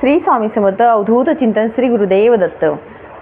श्री स्वामी समर्थ अवधूत चिंतन श्री गुरुदेव दत्त.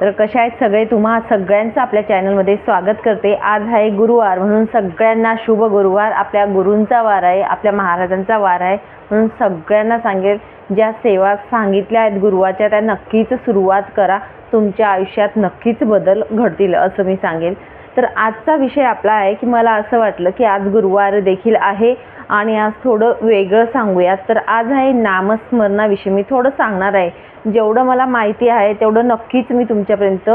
तर कशा आहेत सगळे? तुम्हा सगळ्यांचं आपल्या चॅनलमध्ये स्वागत करते. आज आहे गुरुवार म्हणून सगळ्यांना शुभ गुरुवार. आपल्या गुरूंचा वार आहे आपल्या महाराजांचा वार आहे. म्हणून सगळ्यांना सांगेल ज्या सेवा सांगितल्या आहेत गुरुवारच्या त्या नक्कीच सुरुवात करा. तुमच्या आयुष्यात नक्कीच बदल घडतील असं मी सांगेल. तर आजचा विषय आपला आहे की मला असं वाटलं की आज गुरुवार देखील आहे आणि आज थोडं वेगळं सांगूयात. तर आज आहे नामस्मरणाविषयी. मी थोडं सांगणार आहे. जेवढं मला माहिती आहे तेवढं नक्कीच मी तुमच्यापर्यंत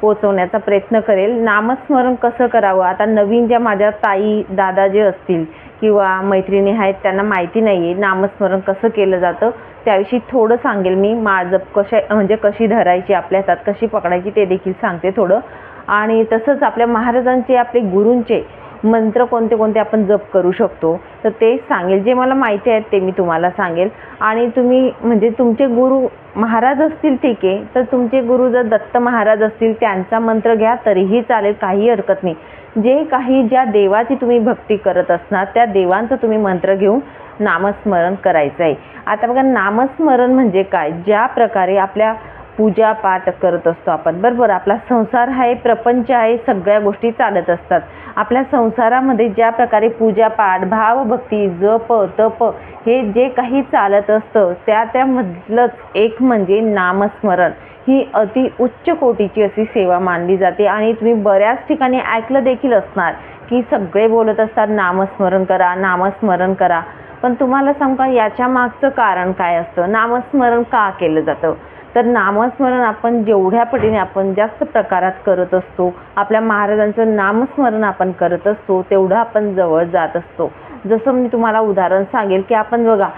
पोचवण्याचा प्रयत्न करेल. नामस्मरण कसं करावं? आता नवीन ज्या माझ्या ताई दादा जे असतील किंवा मैत्रिणी आहेत त्यांना माहिती नाही आहे नामस्मरण कसं केलं जातं. त्याविषयी थोडं सांगेल मी. माळजप कशा म्हणजे कशी धरायची आपल्या हातात कशी पकडायची ते देखील सांगते थोडं. आणि तसंच आपल्या महाराजांचे आपले गुरूंचे मंत्र कोणते कोणते आपण जप करू शकतो तर ते सांगेल. जे मला माहिती आहेत ते मी तुम्हाला सांगेल. आणि तुम्ही म्हणजे तुमचे गुरु महाराज असतील ठीक आहे तर तुमचे गुरु जर दत्त महाराज असतील त्यांचा मंत्र घ्या तरीही चालेल काही हरकत नाही. जे काही ज्या देवाची तुम्ही भक्ती करत असणार त्या देवांचं तुम्ही मंत्र घेऊन नामस्मरण करायचं आहे आता बघा नामस्मरण म्हणजे काय? ज्या प्रकारे आपल्या पूजा पाठ करत असतो आपण. बरोबर? आपला संसार आहे प्रपंच आहे सगळ्या गोष्टी चालत असतात. आपल्या संसारामध्ये ज्या प्रकारे पूजा पाठ भावभक्ती जप तप हे जे काही चालत असतं त्या त्यामधलंच एक म्हणजे नामस्मरण. ही अति उच्च कोटीची अशी सेवा मानली जाते आणि तुम्ही बऱ्याच ठिकाणी ऐकलं देखील असणार की सगळे बोलत असतात नामस्मरण करा नामस्मरण करा. पण तुम्हाला सांगू का याच्या मागचं कारण काय असतं? नामस्मरण का केलं जातं? तर नामस्मरण आपण जेवढ्या पटीने आपण जास्त प्रकारात करत असतो आपल्या महाराजांचं नामस्मरण आपण करत असतो तेवढं आपण जवळ जात असतो. जसं मी तुम्हाला उदाहरण सांगेल की आपण बघा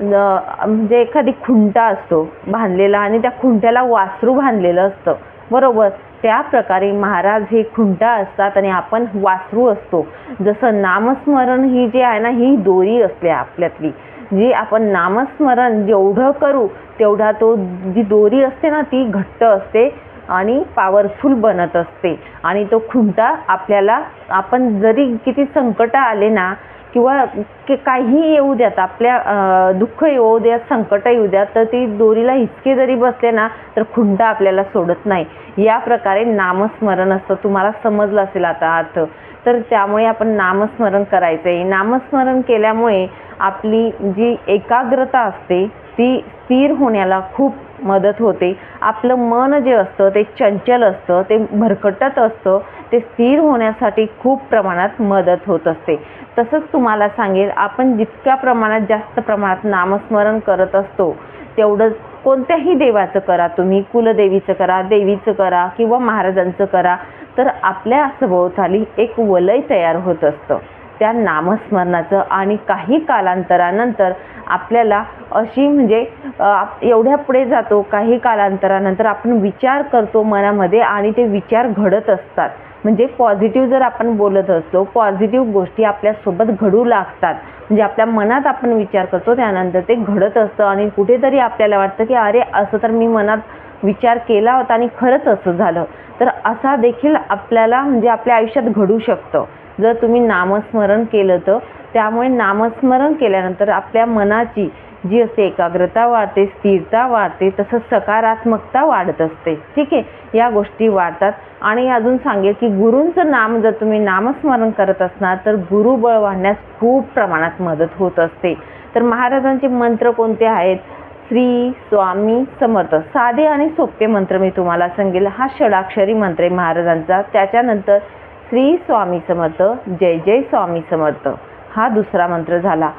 म्हणजे एखादी खुंटा असतो बांधलेला आणि त्या खुंट्याला वासरू बांधलेलं असतं. बरोबर? त्या प्रकारे महाराज हे खुंटा असतात आणि आपण वासरू असतो. जसं नामस्मरण ही जी आहे ना ही दोरी असते आपल्यातली. जी आपण नामस्मरण जेवढं करू तेवढा तो जी दोरी असते ना ती घट्ट असते आणि पॉवरफुल बनत असते. आणि तो खुंटा आपल्याला आपण जरी किती संकटं आले ना किंवा की काहीही येऊ द्यात आपल्या दुःख येऊ द्यात संकटं येऊ द्यात तर ती दोरीला हिसके जरी बसले ना तर खुंटा आपल्याला सोडत नाही. या प्रकारे नामस्मरण असतं. तुम्हाला समजलं असेल आता अर्थ. तर त्यामुळे आपण नामस्मरण करायचं आहे नामस्मरण केल्यामुळे आपली जी एकाग्रता असते ती स्थिर होण्याला खूप मदत होते. आपलं मन जे असतं ते चंचल असतं ते भरकटत असतं ते स्थिर होण्यासाठी खूप प्रमाणात मदत होत असते. तसंच तुम्हाला सांगेल आपण जितक्या प्रमाणात जास्त प्रमाणात नामस्मरण करत असतो तेवढं कोणत्याही देवाचं करा तुम्ही कुलदेवीचं करा देवीचं करा किंवा महाराजांचं करा तर आपल्या सभोवताली एक वलय तयार होत असतं. त्या नामस्मरणाचं आणि काही कालांतरानंतर आपल्याला अशी म्हणजे आप- एवढ्या पुढे जातो काही कालांतरानंतर आपण विचार करतो मनामध्ये आणि ते विचार घडत असतात. म्हणजे पॉझिटिव्ह जर आपण बोलत असलो पॉझिटिव्ह गोष्टी आपल्यासोबत घडू लागतात. म्हणजे आपल्या मनात आपण विचार करतो त्यानंतर ते घडत असतं आणि कुठेतरी आपल्याला वाटतं की अरे असं तर मी मनात विचार केला होता आणि खरंच असं झालं. तर असा देखील आपल्याला म्हणजे आपल्या आयुष्यात घडू शकतं. जर तुम्ही नामस्मरण केलं तर त्यामुळे नामस्मरण केल्यानंतर आपल्या मनाची जी असते एकाग्रता वाढते स्थिरता वाढते तसंच सकारात्मकता वाढत असते. ठीक आहे? या गोष्टी वाढतात. आणि अजून सांगेल की गुरूंचं नाम जर तुम्ही नामस्मरण करत असणार तर गुरुबळ वाढण्यास खूप प्रमाणात मदत होत असते. तर महाराजांचे मंत्र कोणते आहेत? श्री स्वामी समर्थ. साधे आणि सोपे मंत्र मी तुम्हाला सांगेल. हा षडाक्षरी मंत्र आहे महाराजांचा. त्याच्यानंतर श्री स्वामी समर्थ जय जय स्वामी समर्थ. हा दुसरा मंत्र झाला.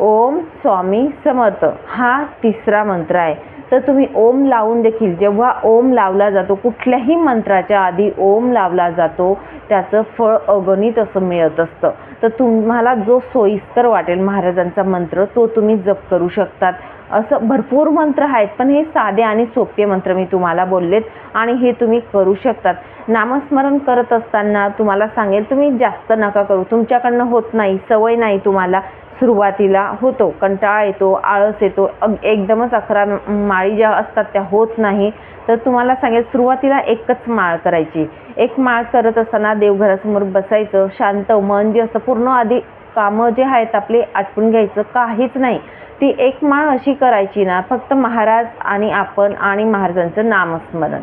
ओम स्वामी समर्थ. हा तिसरा मंत्र आहे. तर तुम्ही ओम लावून देखील जेव्हा ओम लावला जातो कुठल्याही मंत्राच्या आधी ओम लावला जातो त्याचं फळ अगणित असं मिळत असतं. तर तुम्हाला जो सोयीस्कर वाटेल महाराजांचा मंत्र तो तुम्ही जप करू शकतात. असं भरपूर मंत्र आहेत पण हे साधे आणि सोपे मंत्र मी तुम्हाला बोललेत आणि हे तुम्ही करू शकतात. नामस्मरण करत असताना तुम्हाला सांगेल तुम्ही जास्त नका करू. तुमच्याकडनं होत नाही सवय नाही तुम्हाला सुरुवातीला होतो. कंटाळा येतो आळस येतो. अग एकदमच अकरा माळी ज्या असतात त्या होत नाही. तर तुम्हाला सांगेल सुरुवातीला एकच माळ करायची. एक माळ करत असताना देवघरासमोर बसायचं शांत मन जे असतं पूर्ण आधी कामं जे आहेत आपले आटपून घ्यायचं काहीच नाही. ती एक माळ अशी करायची ना फक्त महाराज आणि आपण आणि महाराजांचं नामस्मरण.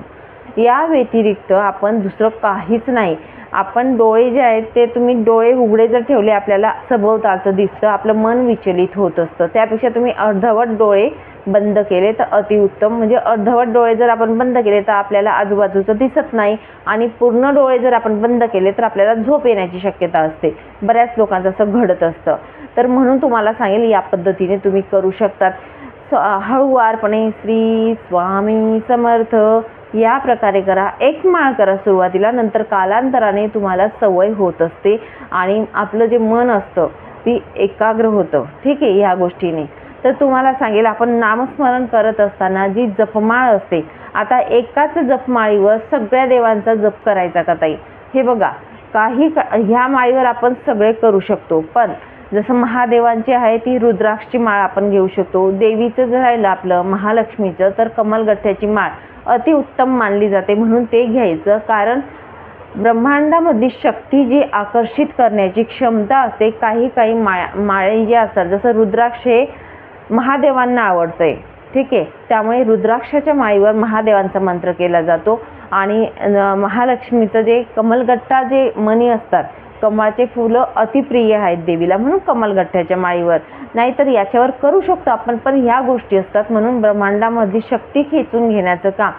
या व्यतिरिक्त आपण दुसरं काहीच नाही. आपण डोळे जे आहेत ते तुम्ही डोळे उघडे जर ठेवले आपल्याला सभोवतालचं दिसतं आपलं मन विचलित होत असतं. त्यापेक्षा तुम्ही अर्धवट डोळे बंद केले तर अतिउत्तम म्हणजे अर्धवट डोळे जर आपण बंद केले तर आपल्याला आजूबाजूचं दिसत नाही आणि पूर्ण डोळे जर आपण बंद केले तर आपल्याला झोप येण्याची शक्यता असते. बऱ्याच लोकांचं असं घडत असतं. तर म्हणून तुम्हाला सांगेल या पद्धतीने तुम्ही करू शकतात. स हळूवारपणे श्री स्वामी समर्थ या प्रकारे करा. एक माळ करा सुरुवातीला नंतर कालांतराने तुम्हाला सवय होत असते आणि आपलं जे मन असतं ती एकाग्र होतं. ठीक आहे ह्या गोष्टीने. तर तुम्हाला सांगेल आपण नामस्मरण करत असताना जी जपमाळ असते आता एकाच जपमाळीवर सगळ्या देवांचा जप करायचा का ताई? हे बघा काही का ह्या माळीवर आपण सगळे करू शकतो पण जसं महादेवांची आहे ती रुद्राक्षची माळ आपण घेऊ शकतो. देवीचं जर राहिलं आपलं महालक्ष्मीचं तर कमलगठ्ठ्याची माळ अतिउत्तम मानली जाते म्हणून ते घ्यायचं. कारण ब्रह्मांडामधली शक्ती जी आकर्षित करण्याची क्षमता असते काही काही माळ्या माळे जे असतात जसं रुद्राक्ष हे महादेवांना आवडतंय. ठीक आहे? त्यामुळे रुद्राक्षाच्या माळीवर महादेवांचा मंत्र केला जातो. आणि महालक्ष्मीचं जे कमलगट्टा जे मणी असतात कमळाचे फुलं अतिप्रिय आहेत देवीला. म्हणून कमलगठ्ठ्याच्या माळीवर. नाहीतर याच्यावर करू शकतो आपण पण ह्या गोष्टी असतात म्हणून ब्रह्मांडामध्ये शक्ती खेचून घेण्याचं काम.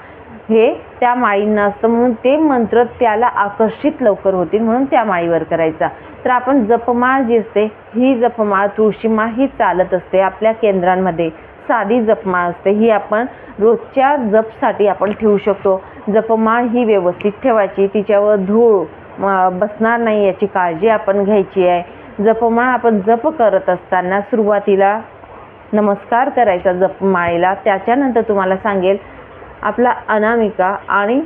हे त्या माळींना असतं म्हणून ते मंत्र त्याला आकर्षित लवकर होतील म्हणून त्या माळीवर करायचा. तर आपण जपमाळ जी असते ही जपमाळ तुळशीमाळ ही चालत असते आपल्या केंद्रांमध्ये. साधी जपमाळ असते ही आपण रोजच्या जपसाठी आपण ठेवू शकतो. जपमाळ ही व्यवस्थित ठेवायची तिच्यावर धूळ बसणार नाही याची काळजी आपण घ्यायची आहे. जपमाळ आपण जप करत असताना सुरुवातीला नमस्कार करायचा जपमाळेला त्याच्यानंतर तुम्हाला सांगेल आपला अनामिका आणि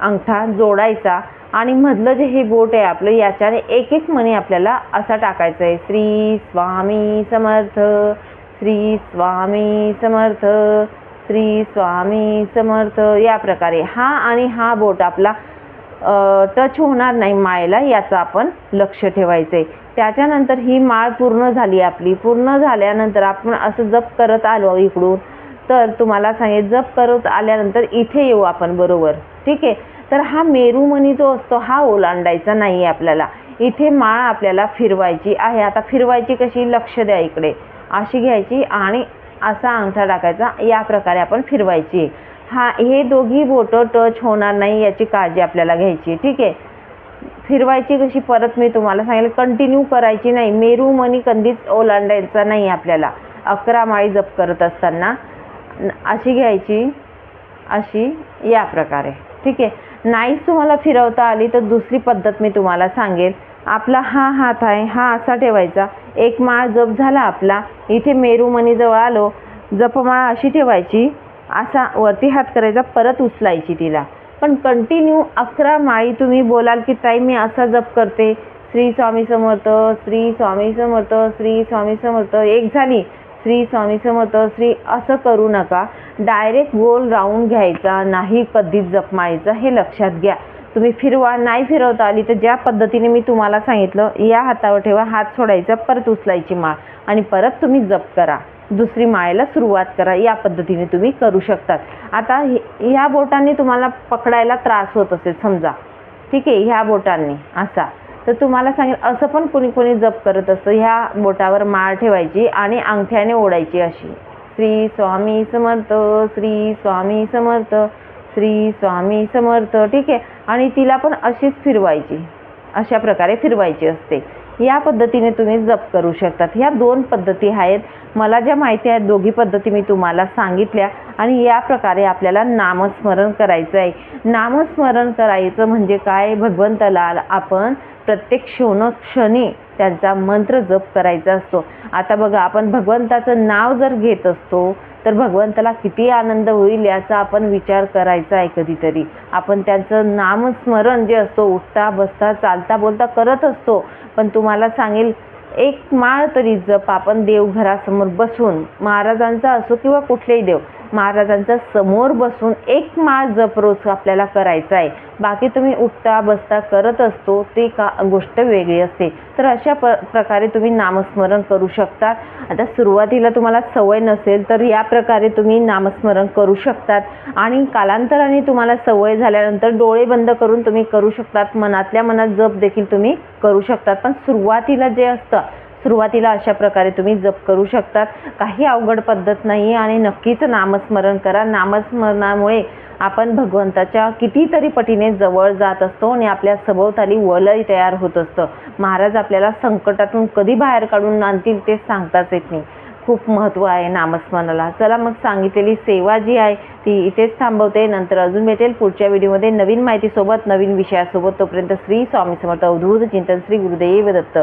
अंगठा जोडायचा आणि मधलं जे हे बोट आहे आपलं याच्याने एक एक मणी आपल्याला असा टाकायचा आहे. श्री स्वामी समर्थ श्री स्वामी समर्थ श्री स्वामी समर्थ या प्रकारे. हा आणि हा बोट आपला टच होणार नाही माळेला याचं आपण लक्ष ठेवायचं आहे त्याच्यानंतर ही माळ पूर्ण झाली आपली. पूर्ण झाल्यानंतर आपण असं जप करत आलो इकडून. तर तुम्हाला सांगेल जप करत आल्यानंतर इथे येऊ आपण बरोबर. ठीक आहे? तर हा मेरूमणी जो असतो हा ओलांडायचा नाही आहे आपल्याला. इथे माळ आपल्याला फिरवायची आहे. आता फिरवायची कशी? लक्ष द्या इकडे. अशी घ्यायची आणि असा अंगठा टाकायचा. या प्रकारे आपण फिरवायची. हा हे दोघी बोटं टच होणार नाही याची काळजी आपल्याला घ्यायची ठीक आहे? फिरवायची कशी परत मी तुम्हाला सांगेल कंटिन्यू करायची नाही. मेरू मनी कधीच ओलांडायचा नाही आपल्याला. अकरा माळी जप करत असताना. अशी घ्यायची. अशी या प्रकारे. ठीक आहे? नाहीच तुम्हाला फिरवता आली तर दुसरी पद्धत मी तुम्हाला सांगेल आपला हा हात आहे. हा असा ठेवायचा. एक माळ जप झाला आपला. इथे मेरूमणीजवळ आलो. जपमाळ अशी ठेवायची. असा वरती हात करायचा परत उचलायची तिला. पण कंटिन्यू अकरा माळी तुम्ही बोलाल की ताई मी असा जप करते. श्री स्वामी समर्थ श्री स्वामी समर्थ श्री स्वामी समर्थ. एक झाली. श्री स्वामी समर्थ श्री असं करू नका. डायरेक्ट गोल राऊंड घ्यायचा नाही कधीच जप मारायचा हे लक्षात घ्या. तुम्ही फिरवा नाही फिरवता आली तर ज्या पद्धतीने मी तुम्हाला सांगितलं या हातावर ठेवा हात सोडायचा परत उचलायची माळ. आणि परत तुम्ही जप करा. दुसरी माळेला सुरुवात करा. या पद्धतीने तुम्ही करू शकतात. आता हे- ह्या बोटांनी तुम्हाला पकडायला त्रास होत असेल समजा. ठीक आहे ह्या बोटांनी असा. तर तुम्हाला सांगेल असं पण कोणी कोणी जप करत असतं ह्या बोटावर माळ ठेवायची आणि अंगठ्याने ओढायची अशी. श्री स्वामी समर्थ श्री स्वामी समर्थ श्री स्वामी समर्थ ठीक आहे. आणि तिला पण अशीच फिरवायची. अशा प्रकारे फिरवायची असते. या पद्धतीने तुम्ही जप करू शकतात. ह्या दोन पद्धती आहेत. मला ज्या माहिती आहेत दोघी पद्धती मी तुम्हाला सांगितल्या आणि या प्रकारे आपल्याला नामस्मरण करायचं आहे नामस्मरण करायचं म्हणजे काय? भगवंताला आपण प्रत्येक क्षणोक्षणी त्यांचा मंत्र जप करायचा असतो. आता बघा आपण भगवंताचं नाव जर घेत असतो तर भगवंताला किती आनंद होईल याचा आपण विचार करायचा आहे कधीतरी. आपण त्यांचं नामस्मरण जे असतो उठता बसता चालता बोलता करत असतो. पण तुम्हाला सांगेल एक माळ तरी जप आपण देवघरासमोर बसून महाराजांचा असो किंवा कुठलेही देव महाराजांच्या समोर बसून एक माळ जप रोज आपल्याला करायचा आहे. बाकी तुम्ही उठता बसता करत असतो ते का गोष्ट वेगळी असते. तर अशा प प्रकारे तुम्ही नामस्मरण करू शकता. आता सुरुवातीला तुम्हाला सवय नसेल तर या प्रकारे तुम्ही नामस्मरण करू शकतात. आणि कालांतराने तुम्हाला सवय झाल्यानंतर डोळे बंद करून तुम्ही करू शकतात. मनातल्या मनात जप देखील तुम्ही करू शकतात. पण सुरुवातीला जे असतं सुरुवातीला अशा प्रकारे तुम्ही जप करू शकतात. काही अवघड पद्धत नाही आणि नक्कीच नामस्मरण करा. नामस्मरणामुळे आपण भगवंताच्या कितीतरी पटीने जवळ जात असतो आणि आपल्या सभोवताली वलय तयार होत असतं. महाराज आपल्याला संकटातून कधी बाहेर काढून आणतील ते सांगताच येत नाही. खूप महत्त्व आहे नामस्मरणाला. चला मग सांगितलेली सेवा जी आहे ती इथेच थांबवते. नंतर अजून भेटेल पुढच्या व्हिडिओमध्ये नवीन माहितीसोबत नवीन विषयासोबत. तोपर्यंत श्री स्वामी समर्थ अवधूत चिंतन श्री गुरुदेव दत्त.